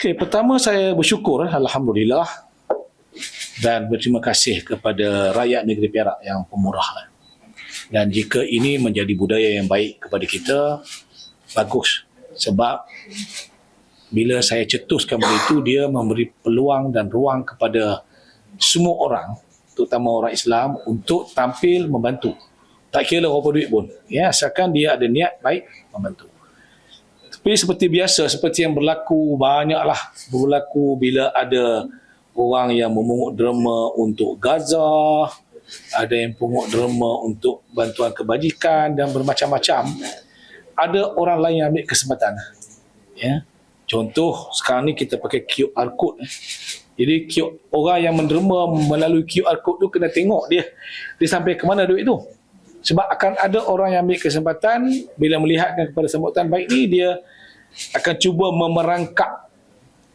Okey, pertama saya bersyukur alhamdulillah dan berterima kasih kepada rakyat negeri Perak yang pemurah. Dan jika ini menjadi budaya yang baik kepada kita, bagus. Sebab bila saya cetuskan benda itu, dia memberi peluang dan ruang kepada semua orang, terutama orang Islam, untuk tampil membantu. Tak kira berapa duit pun. Ya, asalkan dia ada niat baik membantu. Tapi seperti biasa, seperti yang berlaku banyaklah berlaku bila ada orang yang memungut derma untuk Gaza, ada yang pungut derma untuk bantuan kebajikan dan bermacam-macam. Ada orang lain yang ambil kesempatan. Ya. Contoh sekarang ni kita pakai QR code. Jadi orang yang menderma melalui QR code tu kena tengok dia dia sampai ke mana duit tu. Sebab akan ada orang yang ambil kesempatan bila melihatkan kepada sambutan baik ni dia akan cuba memerangkap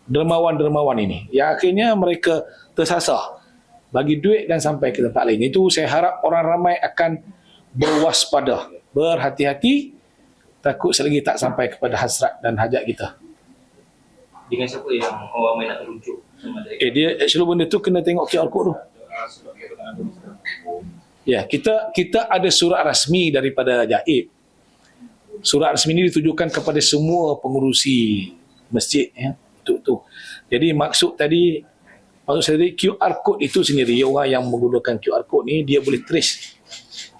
dermawan-dermawan ini. Yang akhirnya mereka tersasar bagi duit dan sampai ke tempat lain. Itu saya harap orang ramai akan berwaspada, berhati-hati takut selagi tak sampai kepada hasrat dan hajat kita. dengan siapa yang orang ramai nak terujuk Eh dia actually benda tu kena tengok QR code tu. Ya, kita kita ada surat rasmi daripada Jaib. Surat rasmi ini ditujukan kepada semua pengurusi masjid ya, untuk tu. Jadi maksud tadi maksud saya tadi QR code itu sendiri orang yang menggunakan QR code ni dia boleh trace.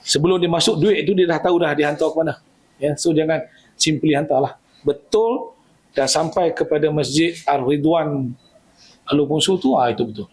Sebelum dia masuk duit itu dia dah tahu dah dia hantar ke mana. Ya, so jangan simply hantarlah. Betul dan sampai kepada Masjid Ar-Ridwan Al-Punsul tu ah itu betul.